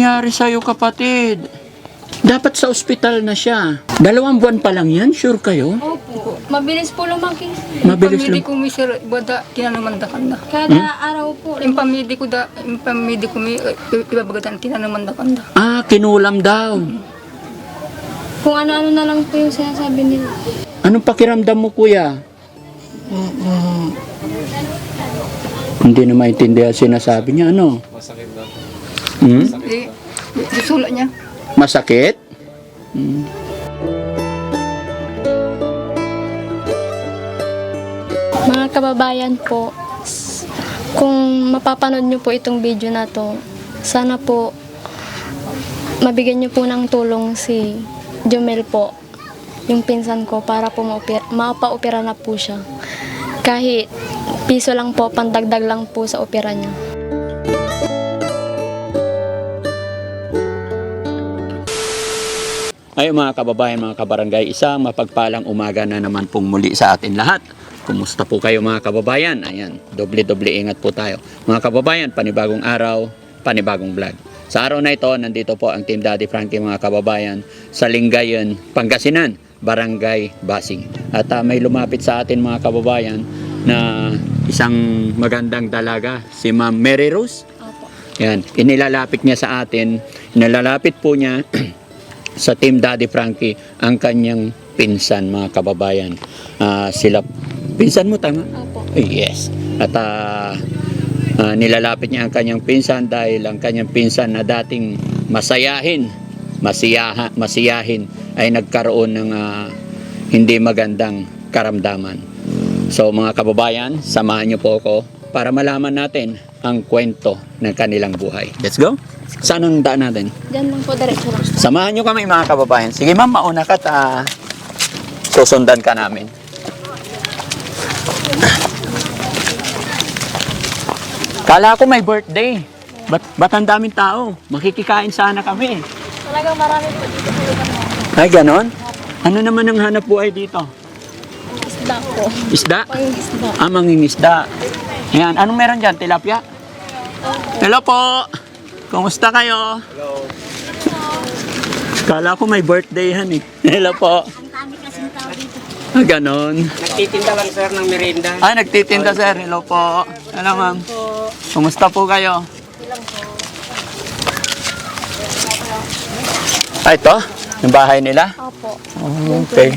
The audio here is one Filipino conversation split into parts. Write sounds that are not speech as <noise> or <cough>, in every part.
nangyari sa'yo, kapatid? Dapat sa ospital na siya. Dalawang buwan pa lang yan, sure kayo? Opo. Mabilis po lumaki. Mabilis lang. ko mi sir, bada tinanamandakan na. Kada araw po. Yung pamili ko da, yung pamili ko mi, eh, ibabagatan tinanamandakan na. Ah, kinulam daw. Kung ano-ano na lang po yung sinasabi nila. Anong pakiramdam mo, kuya? Hindi na maintindihan sinasabi niya, ano? Masakit daw. Hmm? Eh, susulat niya. Masakit? Hmm. Mga kababayan po, kung mapapanood nyo po itong video na to, sana po mabigyan nyo po ng tulong si Jomel po, yung pinsan ko, para po mapa-opera na po siya. Kahit piso lang po, pandagdag lang po sa opera niya. Ay mga kababayan, mga kabarangay, isang mapagpalang umaga na naman pong muli sa atin lahat. Kumusta po kayo mga kababayan? Ayan, doble-doble ingat po tayo. Mga kababayan, panibagong araw, panibagong vlog. Sa araw na ito, nandito po ang Team Daddy Frankie mga kababayan sa Lingayen, Pangasinan, Barangay Basing. At ah, may lumapit sa atin mga kababayan na isang magandang dalaga, si Ma'am Mary Rose. Opo. Yan, inilalapit niya sa atin, inilalapit po niya <clears throat> sa Team Daddy Frankie ang kanyang pinsan mga kababayan. Ah, sila, pinsan mo tama? Opo. Yes. At ah, ah, nilalapit niya ang kanyang pinsan dahil ang kanyang pinsan na dating masayahin, masiyaha, masiyahin ay nagkaroon ng ah, hindi magandang karamdaman. So mga kababayan, samahan niyo po ako para malaman natin ang kwento ng kanilang buhay. Let's go. Saan ang daan natin? Diyan lang po, diretso lang. Samahan nyo kami mga kababayan. Sige ma'am, mauna ka ta. Susundan ka namin. Kala ko may birthday. Ba't, ba't ang daming tao? Makikikain sana kami. Talagang marami po dito. Ay, ganon? Ano naman ang hanap buhay dito? Isda po. Isda? Pangisda. Ah, mangingisda. Ayan, anong meron dyan? Tilapia? Hello po! Kumusta kayo? Hello. Kala ko may birthday yan eh. <laughs> Hello po. Ah, ganon. Nagtitinda lang sir ng merienda. Ah, nagtitinda sir. Hello po. Hello ma'am. Kumusta po kayo? Ah, ito? Yung bahay nila? Opo. Oh, okay.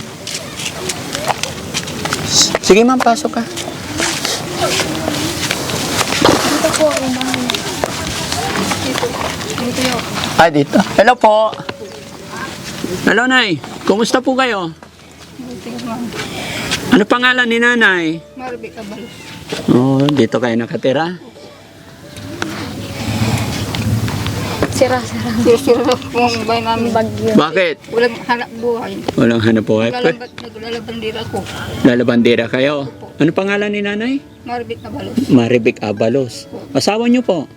Sige ma'am, pasok ka. Dito po ang bahay. Ah, dito. Hello po. Hello, Nay. Kumusta po kayo? Ano pangalan ni Nanay? Marbi kabalos. Oh, dito kayo nakatira? Sira-sira. Sira-sira po ang bahay namin. Bagyo. Bakit? Walang hanap buhay. Walang hanap buhay. Lalaban, naglalabandira ko. Lalabandera kayo. Ano pangalan ni Nanay? Marbi kabalos. Maribik Abalos. Asawa niyo po?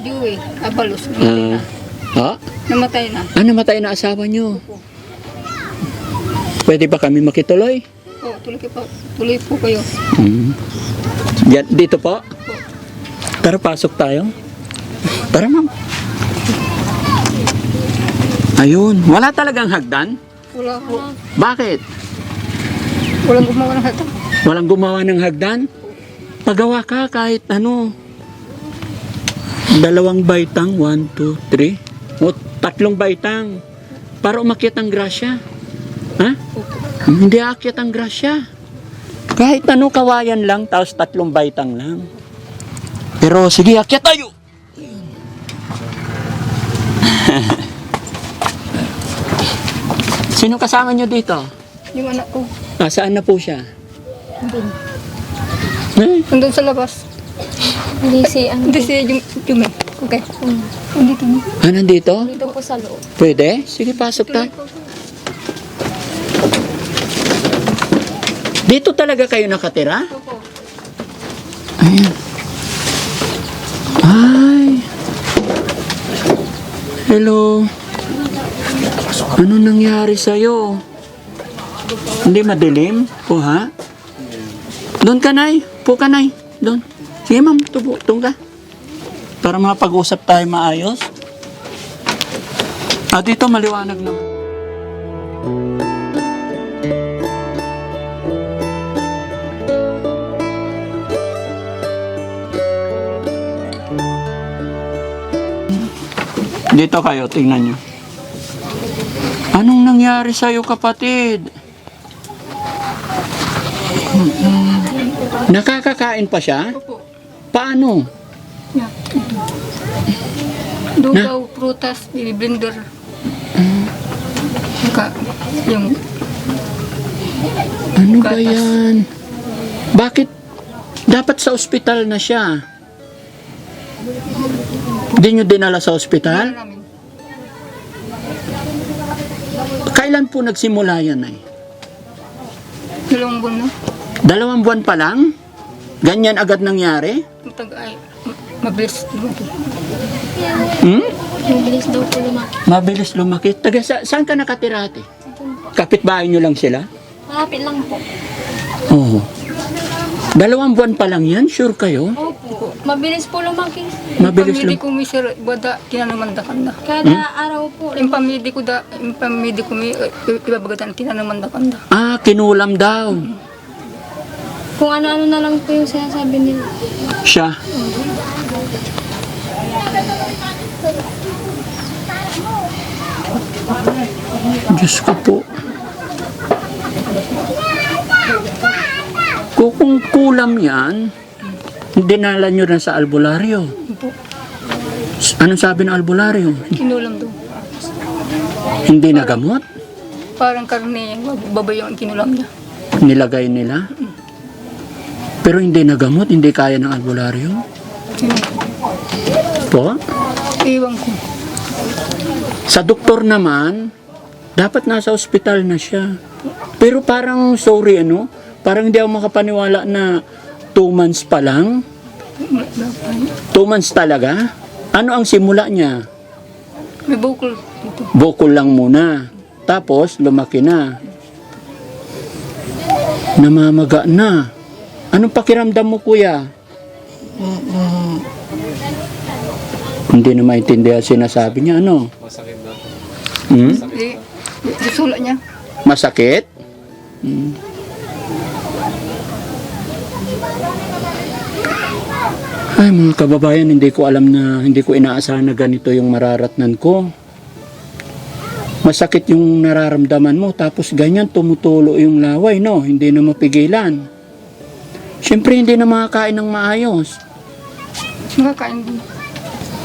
Dewey, kabalos. Ah, ha? Namatay na. Ah, namatay na asawa niyo. Pwede ba kami makituloy? O, tuloy, pa, tuloy po kayo. Hmm. Yan, dito po? Tara, pasok tayo. Tara, ma'am. Ayun, wala talagang hagdan? Wala po. Bakit? Walang gumawa ng hatang. Walang gumawa ng hagdan? Pagawa ka kahit ano. Dalawang baitang, one, two, three. O tatlong baitang. Para umakyat ang grasya. Ha? Hindi aakyat ang grasya. Kahit ano kawayan lang, tapos tatlong baitang lang. Pero sige, akyat tayo! <laughs> Sino kasama nyo dito? Yung anak ko. Nasaan na po siya? Andun. Eh? Andun sa labas. Hindi si ano. Hindi si yung Jume. Okay. Mm. Andito mo. Ah, nandito? Dito po sa loob. Pwede? Sige, pasok ta. Dito talaga kayo nakatira? Ayan. Ay. Hello. Ano nangyari sa'yo? Hindi madilim? Po ha? Doon ka, Nay. Po ka, Nay. Doon. Sige, ma'am. Tubo. Doon ka. Para makapag-usap tayo maayos. Ah, dito maliwanag naman. Dito kayo, tingnan nyo. Nangyari sa'yo, kapatid? Nakakakain pa siya? Opo. Paano? Daw prutas, blender. Saka yung Ano ba Gatas. yan? Bakit? Dapat sa ospital na siya. Hindi nyo dinala sa ospital? namin. Kailan po nagsimula yan ay? Dalawang buwan na. Dalawang buwan pa lang? Ganyan agad nangyari? Ang tag ay ma- mabilis lumaki. Hmm? Mabilis daw po lumaki. Mabilis lumaki. Taga sa, saan ka nakatira ate? Kapitbahay nyo lang sila? Malapit lang po. Oo. Dalawang buwan pa lang yan? Sure kayo? Opo. Mabilis po lumaki. Mabilis Pamili lum... ko mi sir, bada tinanumandakan na. Kada araw po. Yung pamili ko da, yung pamili ko mi eh, ibabagatan tinanumandakan na. Ah, kinulam daw. Kung ano-ano na lang po yung sinasabi nila. Siya. Diyos ko po. Kung kung kulam yan, dinala nyo rin sa albularyo. Anong sabi ng albularyo? Kinulam daw. Hindi nagamot? Parang karne babae yung kinulam niya. Nilagay nila? Pero hindi nagamot, hindi kaya ng albularyo? Po? Iwan ko. Sa doktor naman, dapat nasa ospital na siya. Pero parang, sorry ano, parang hindi ako makapaniwala na two months pa lang. Two months talaga? Ano ang simula niya? May bukol dito. Bukol lang muna. Tapos, lumaki na. Namamaga na. Anong pakiramdam mo, kuya? Hindi na maintindihan sinasabi niya, ano? Masakit daw. Hmm? Di, di sulat niya. Masakit? Hmm. Ay mga kababayan, hindi ko alam na, hindi ko inaasahan na ganito yung mararatnan ko. Masakit yung nararamdaman mo, tapos ganyan tumutulo yung laway, no? Hindi na mapigilan. Siyempre, hindi na makakain ng maayos. Nakakain din.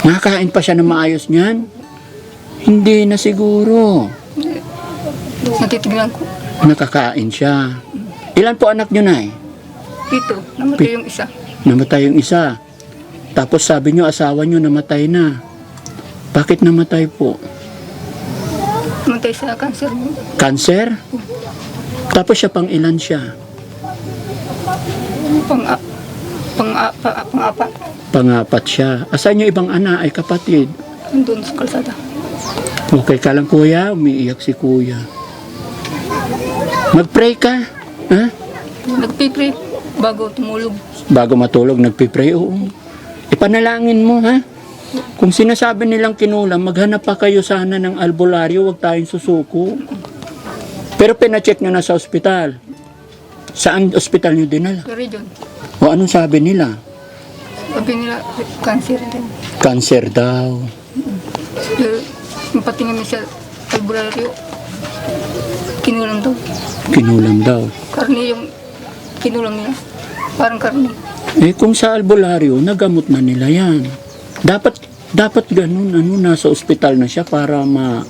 Nakakain pa siya ng maayos niyan? Hindi na siguro. Natitignan ko. Nakakain siya. Ilan po anak niyo na eh? Dito, namatay yung isa. Namatay yung isa. Tapos sabi nyo, asawa nyo namatay na. Bakit namatay po? Namatay sa cancer. Cancer? Tapos siya pang ilan siya? Pang, pang, pa, pang apat. Pangapat siya. Asan yung ibang anak ay kapatid? Doon sa kalsada. Okay ka lang kuya, umiiyak si kuya. Mag-pray ka. Ha? Nagpipray bago tumulog. Bago matulog, nagpipray. Oo. Ipanalangin mo, ha? Kung sinasabi nilang kinulam, maghanap pa kayo sana ng albularyo, wag tayong susuko. Pero pinacheck nyo na sa ospital. Saan ospital nyo dinala? Sa region. O anong sabi nila? Sabi nila, cancer din. Cancer daw. Pero yung patingin niya sa albularyo, kinulam daw. Kinulam daw. Karne yung kinulam niya. Parang karne. Eh kung sa albularyo, nagamot na nila yan. Dapat, dapat ganun, ano, nasa ospital na siya para ma...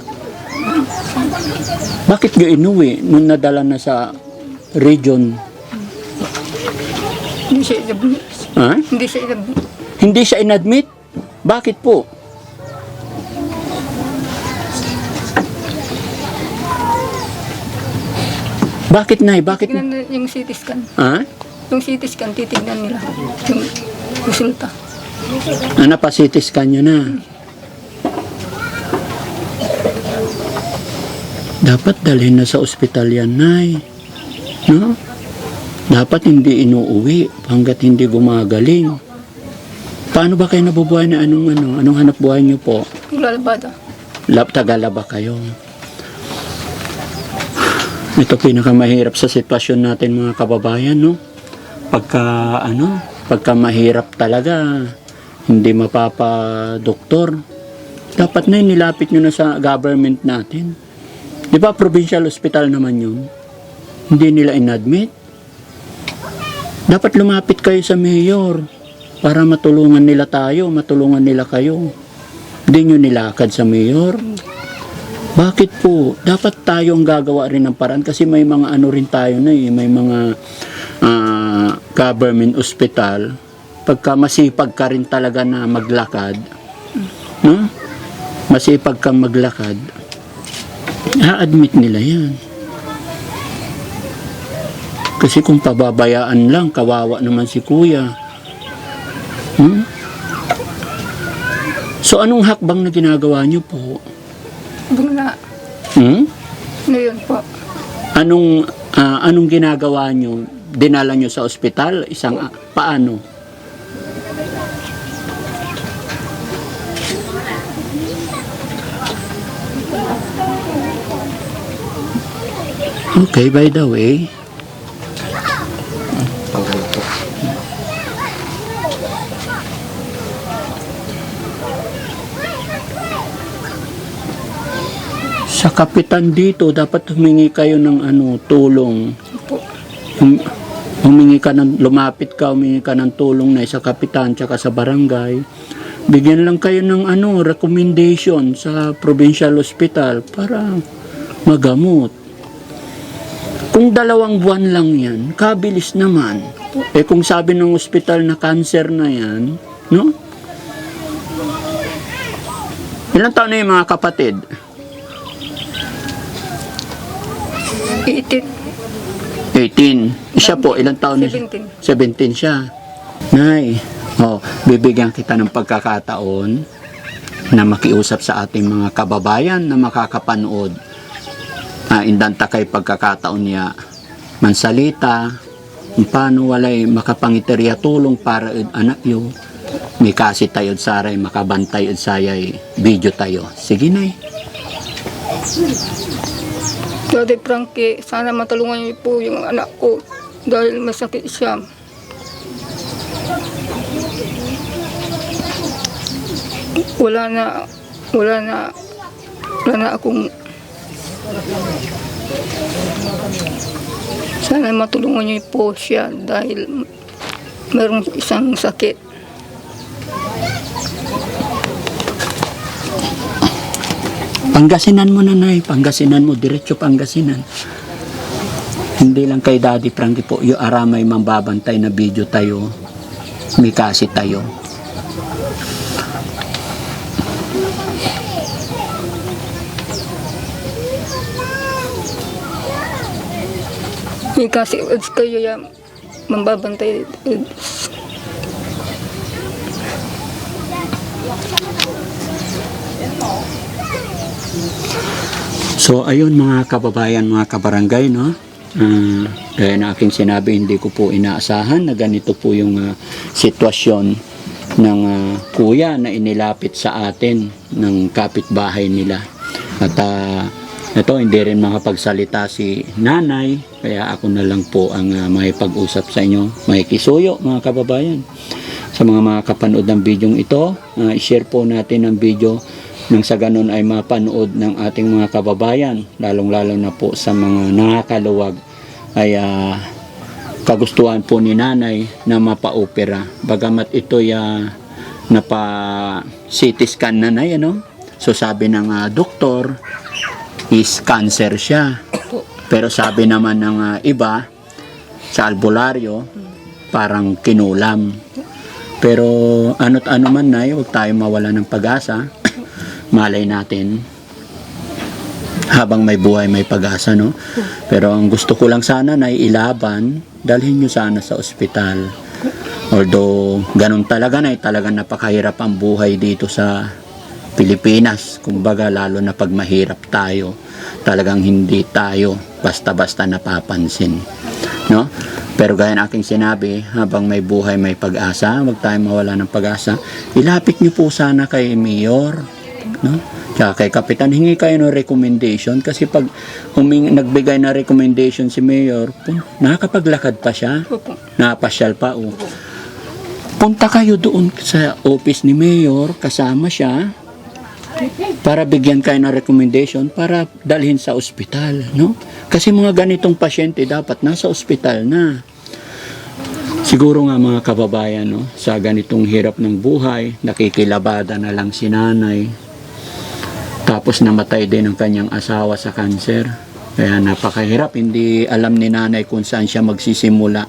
Bakit nyo inuwi nung nadala na sa region? Hindi siya inadmit. Ha? Hindi siya inadmit. Hindi siya inadmit? Bakit po? Bakit nay? Bakit? Yung CT scan. Ha? Yung CT scan, titignan nila. Yung resulta. Ah, napasitis ka niya na. Dapat dalhin na sa ospital yan, Nay. No? Dapat hindi inuuwi hanggat hindi gumagaling. Paano ba kayo nabubuhay na anong ano? Anong hanap buhay niyo po? Lalabada. lab, tagalaba kayo. Ito pinakamahirap sa sitwasyon natin mga kababayan, no? Pagka, ano, pagka mahirap talaga, hindi mapapa-doktor. Dapat na nilapit nyo na sa government natin. Di ba, provincial hospital naman yun? Hindi nila inadmit. Dapat lumapit kayo sa mayor para matulungan nila tayo, matulungan nila kayo. Hindi nyo nilakad sa mayor. Bakit po? Dapat tayo ang gagawa rin ng paraan kasi may mga ano rin tayo na eh, may mga ah, government hospital. Pagka masipag ka rin talaga na maglakad, no? Masipag kang maglakad, a-admit nila yan. Kasi kung pababayaan lang, kawawa naman si kuya. Hmm? So anong hakbang na ginagawa niyo po? Bigla. Hmm? Ngayon po. Anong ah, anong ginagawa niyo? Dinala niyo sa ospital? Isang ah, paano? Okay, by the way, sa kapitan dito, dapat humingi kayo ng ano, tulong. Po. Hum- humingi ka ng, lumapit ka, humingi ka ng tulong na sa kapitan tsaka sa barangay. Bigyan lang kayo ng ano, recommendation sa provincial hospital para magamot. Kung dalawang buwan lang yan, kabilis naman. Eh kung sabi ng hospital na cancer na yan, no? Ilang taon na yung mga kapatid? Iitit. 18. Siya po, ilang taon na siya? 17. 17 siya. Nay, oh, bibigyan kita ng pagkakataon na makiusap sa ating mga kababayan na makakapanood. Uh, indanta kay pagkakataon niya mansalita, paano walay makapangiteriya tulong para id anak yo. May kasi tayo saray makabantay id sayay video tayo. Sige nay. Dati Frankie, sana matulungan niyo po yung anak ko dahil masakit siya. Wala na, wala na, wala na akong sana matulungan niyo po siya dahil mayroong isang sakit. Pangasinan mo na nay, Pangasinan mo, diretso Pangasinan. Hindi lang kay Daddy Frankie po, yung aramay mambabantay na video tayo, may kasi tayo. Eh, kasi kayo yan, mambabantay. eh, So ayun mga kababayan, mga kabarangay, no? Uh, gaya na aking sinabi, hindi ko po inaasahan na ganito po yung ah, sitwasyon ng ah, kuya na inilapit sa atin ng kapitbahay nila. At ah, ito, hindi rin makapagsalita si nanay, kaya ako na lang po ang uh, may pag-usap sa inyo. May kisuyo, mga kababayan. Sa mga makakapanood ng video ito, ah, i-share po natin ang video nang sa ganun ay mapanood ng ating mga kababayan, lalong-lalo na po sa mga nakakaluwag ay ah, kagustuhan po ni nanay na mapa-opera. Bagamat ito ya napa CT scan na na ano? So sabi ng ah, doktor is cancer siya. Pero sabi naman ng ah, iba sa albularyo parang kinulam. Pero ano't ano man na, huwag tayo mawala ng pag-asa. Malay natin habang may buhay may pag-asa no? Pero ang gusto ko lang sana na ilaban dalhin nyo sana sa ospital. Although ganun talaga na talagang napakahirap ang buhay dito sa Pilipinas. Kumbaga lalo na pag mahirap tayo talagang hindi tayo basta-basta napapansin no? Pero gaya ng aking sinabi habang may buhay may pag-asa huwag tayong mawala ng pag-asa. Ilapit nyo po sana kay Mayor no Kaya kay Kapitan, hingi kayo ng recommendation kasi pag huming, nagbigay na recommendation si Mayor, pun- nakakapaglakad pa siya, napasyal pa. Oh. Punta kayo doon sa office ni Mayor, kasama siya, para bigyan kayo ng recommendation para dalhin sa ospital, no? Kasi mga ganitong pasyente dapat nasa ospital na. Siguro nga mga kababayan, no, sa ganitong hirap ng buhay, nakikilabada na lang si nanay. Tapos namatay din ang kanyang asawa sa kanser. Kaya napakahirap, hindi alam ni nanay kung saan siya magsisimula.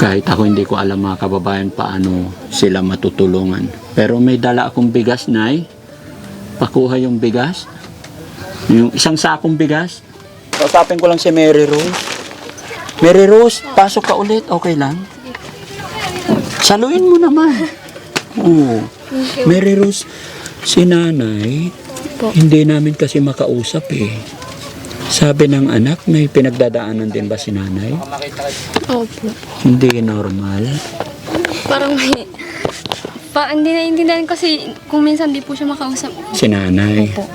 Kahit ako hindi ko alam mga kababayan paano sila matutulungan. Pero may dala akong bigas, Nay. Pakuha yung bigas. Yung isang sakong bigas. Kausapin ko lang si Mary Rose. Mary Rose, pasok ka ulit. Okay lang? Saluin mo naman. Oo. Mary Rose, si nanay, Po. hindi namin kasi makausap eh. Sabi ng anak, may pinagdadaanan din ba si nanay? Opo. Hindi normal. Parang may... Pa, hindi na intindihan kasi kung minsan di po siya makausap. Si nanay. Opo.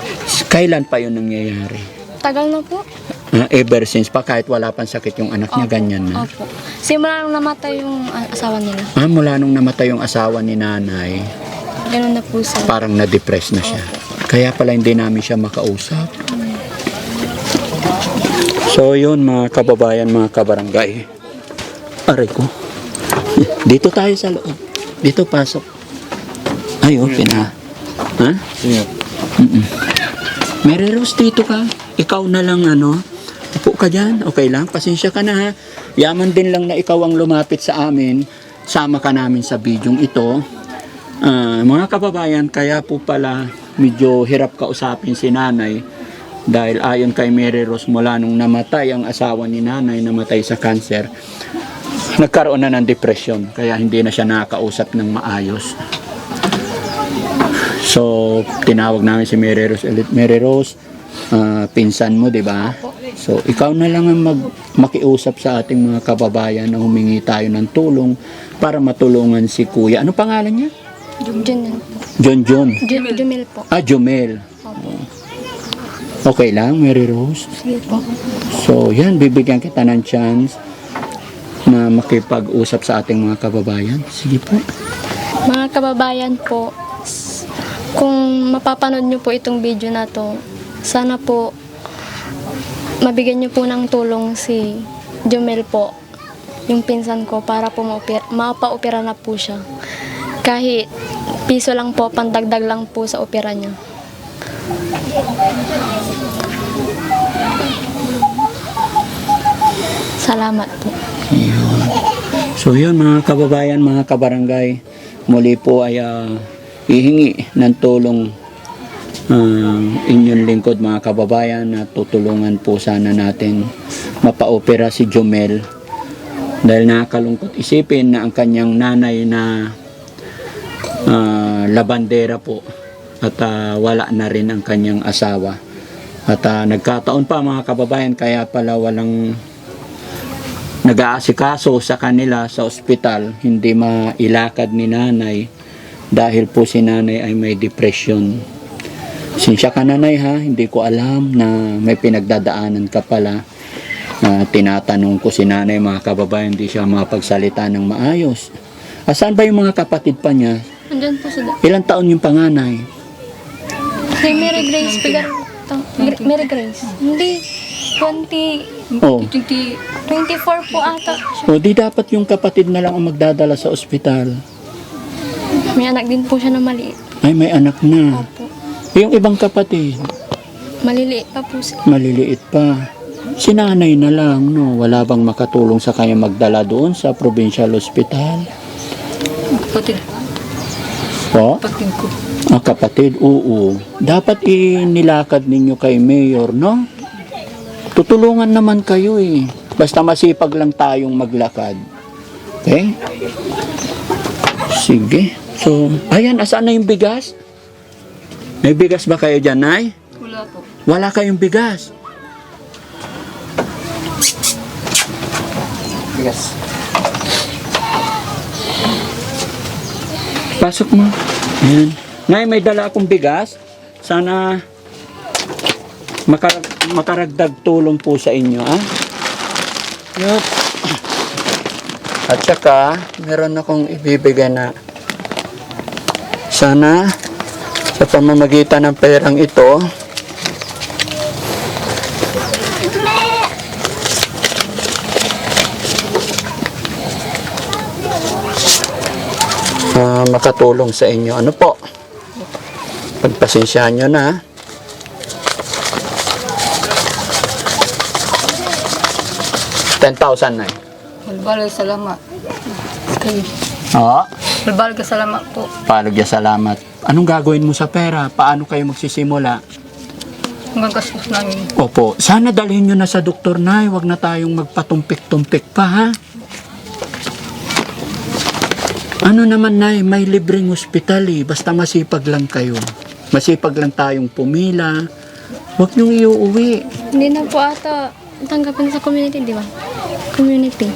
Kailan pa yun nangyayari? Tagal na po. Ah, ever since pa kahit wala pang sakit yung anak niya, Opo. ganyan na. Opo. Simula nung namatay yung ah, asawa nila. Ah, mula nung namatay yung asawa ni nanay, Ganun na po siya. parang na-depress na siya. Kaya pala hindi namin siya makausap. So yun mga kababayan, mga kabarangay. Aray ko. Dito tayo sa loob. Dito pasok. Ay, okay na. Ha? Mm-mm. Mary Rose, dito ka. Ikaw na lang ano. Upo ka dyan. Okay lang. Pasensya ka na ha. Yaman din lang na ikaw ang lumapit sa amin. Sama ka namin sa bidyong ito. Ah, mga kababayan, kaya po pala medyo hirap kausapin si nanay dahil ayon kay Mary Rose mula nung namatay ang asawa ni nanay, namatay sa cancer, nagkaroon na ng depression kaya hindi na siya nakakausap ng maayos. So, tinawag namin si Mary Rose ulit. Mary Rose, ah, pinsan mo, di ba? So, ikaw na lang ang mag, makiusap sa ating mga kababayan na humingi tayo ng tulong para matulungan si Kuya. Ano pangalan niya? Junel po. John John. Ju- Jumel po. Ah, Jumel. Okay lang, Mary Rose. Sige po. So, yan, bibigyan kita ng chance na makipag-usap sa ating mga kababayan. Sige po. Mga kababayan po, s- kung mapapanood nyo po itong video na to, sana po mabigyan nyo po ng tulong si Jumel po, yung pinsan ko, para po maupir, mapa-opera na po siya. Kahit piso lang po, pandagdag lang po sa opera niya. Salamat po. So yun mga kababayan, mga kabarangay, muli po ay ah, hihingi ng tulong ang inyong lingkod mga kababayan na tutulungan po sana natin mapaopera si Jomel dahil nakakalungkot isipin na ang kanyang nanay na ah, labandera po at ah, wala na rin ang kanyang asawa at ah, nagkataon pa mga kababayan kaya pala walang nag-aasikaso sa kanila sa ospital, hindi mailakad ni nanay dahil po si nanay ay may depression. Sinsya ka nanay ha, hindi ko alam na may pinagdadaanan ka pala. na tinatanong ko si nanay mga kababayan, hindi siya mapagsalita ng maayos. Asan ba yung mga kapatid pa niya? Andyan po sila. Ilang taon yung panganay? Si Mary Grace Pigar. Gr- Mary Grace. Hindi. 20, Oh, 24 po ata. o di dapat yung kapatid na lang ang magdadala sa ospital. May anak din po siya na maliit. Ay, may anak na. Opo. Yung ibang kapatid, Maliliit pa po siya. maliliit pa. Si nanay na lang, no? Wala bang makatulong sa kanya magdala doon sa provincial hospital? Kapatid, Po? kapatid ko. Ah, kapatid, oo. Dapat inilakad ninyo kay Mayor, no? Tutulungan naman kayo eh. Basta masipag lang tayong maglakad. Okay? Sige. So, ayan, asaan na yung bigas? May bigas ba kayo dyan, Nay? Wala po. Wala kayong bigas. Yes. Pasok mo. Ayan. Nay, may dala akong bigas. Sana makar- makaragdag tulong po sa inyo, ah. Yup. At saka, meron akong ibibigay na sana sa pamamagitan ng perang ito, ah, makatulong sa inyo. Ano po? Pagpasensyahan nyo na. Ten thousand na Malbalo salamat. Kayo. Oo. Malbalo ka salamat po. Palugya salamat. Anong gagawin mo sa pera? Paano kayo magsisimula? Hanggang gastos namin. Opo, sana dalhin nyo na sa doktor na, wag na tayong magpatumpik-tumpik pa ha. Ano naman nay, may libreng ospital eh, basta masipag lang kayo. Masipag lang tayong pumila. Huwag niyong iuuwi. Hindi na po ata tanggapin sa community, di ba? Community.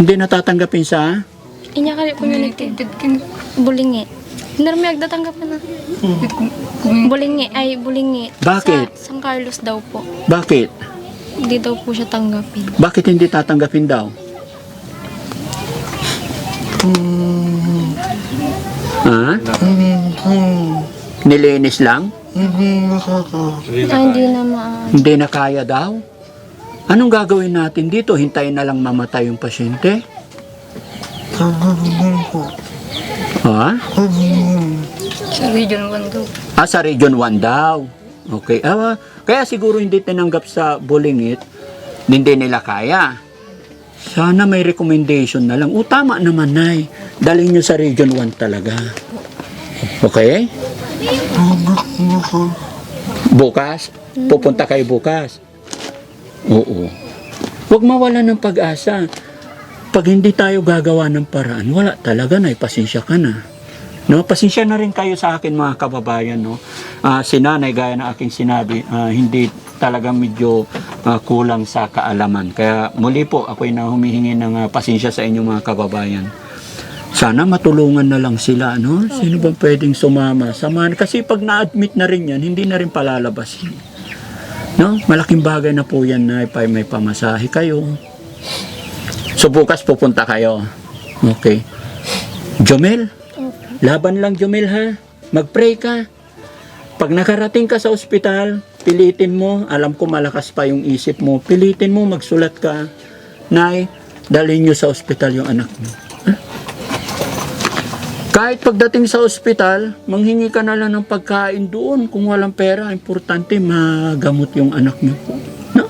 Hindi natatanggapin sa... Inya kali community. Bulingi. May agdatanggapin na. community. Bulingi, ay bulingi. Bakit? Sa San Carlos daw po. Bakit? Hindi daw po siya tanggapin. Bakit hindi tatanggapin daw? Ha? Nilinis lang? Ay, hindi na ma... Hindi na kaya daw? Anong gagawin natin dito? Hintayin na lang mamatay yung pasyente? Ha? Sa region 1 daw. Ah, sa Region 1 daw. Okay. Ah, kaya siguro hindi tinanggap sa Bulingit, hindi nila kaya. Sana may recommendation na lang. O, tama naman, Nay. Dalhin nyo sa Region 1 talaga. Okay? Bukas? Pupunta kayo bukas? Oo. Huwag mawala ng pag-asa. Pag hindi tayo gagawa ng paraan, wala talaga na, pasensya ka na. No, pasensya na rin kayo sa akin mga kababayan, no. Ah, si nanay gaya na aking sinabi, ah, hindi talaga medyo ah, kulang sa kaalaman. Kaya muli po ako'y na humihingi ng ah, pasensya sa inyong mga kababayan. Sana matulungan na lang sila, no? Sino bang pwedeng sumama? Samahan. Kasi pag na-admit na rin yan, hindi na rin palalabas. No? Malaking bagay na po yan na may pamasahe kayo. So bukas pupunta kayo. Okay. Jomel, laban lang Jomel ha. Mag-pray ka. Pag nakarating ka sa ospital, pilitin mo, alam ko malakas pa yung isip mo, pilitin mo, magsulat ka. Nay, dalhin nyo sa ospital yung anak mo. Kahit pagdating sa ospital, manghingi ka na lang ng pagkain doon. Kung walang pera, importante magamot yung anak po. No?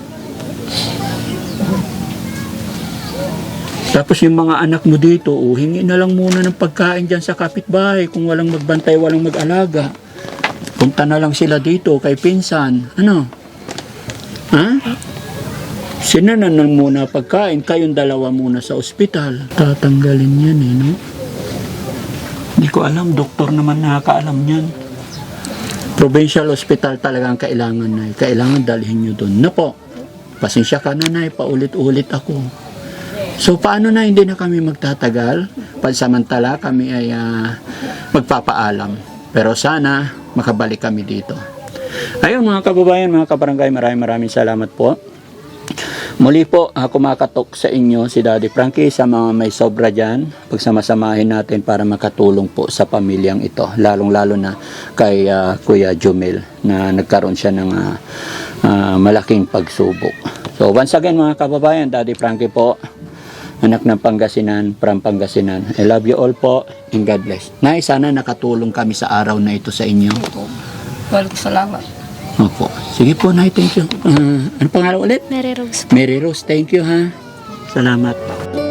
Tapos yung mga anak mo dito, oh, hingi na lang muna ng pagkain dyan sa kapitbahay. Kung walang magbantay, walang mag-alaga. Punta na lang sila dito kay pinsan. Ano? Ha? Sinanan lang muna pagkain. Kayong dalawa muna sa ospital. Tatanggalin yan eh, no? Hindi ko alam, doktor naman nakakaalam niyan. Provincial hospital talaga ang kailangan na. Kailangan dalhin nyo doon. Na po, pasensya ka na na, paulit-ulit ako. So paano na hindi na kami magtatagal? Pansamantala kami ay ah, magpapaalam. Pero sana makabalik kami dito. Ayun mga kababayan, mga kabarangay, maraming maraming salamat po. Muli po, ako kumakatok sa inyo si Daddy Frankie sa mga may sobra dyan. Pagsamasamahin natin para makatulong po sa pamilyang ito. Lalong-lalo na kay ah, Kuya Jumel na nagkaroon siya ng ah, ah, malaking pagsubok. So once again mga kababayan, Daddy Frankie po, anak ng Pangasinan, from Pangasinan. I love you all po and God bless. Nay, sana nakatulong kami sa araw na ito sa inyo. Malbalo salamat. Opo. Sige po, Nay, thank you. Ah, ano pangalan ulit? Mary Rose Mary Rose, thank you ha. Salamat.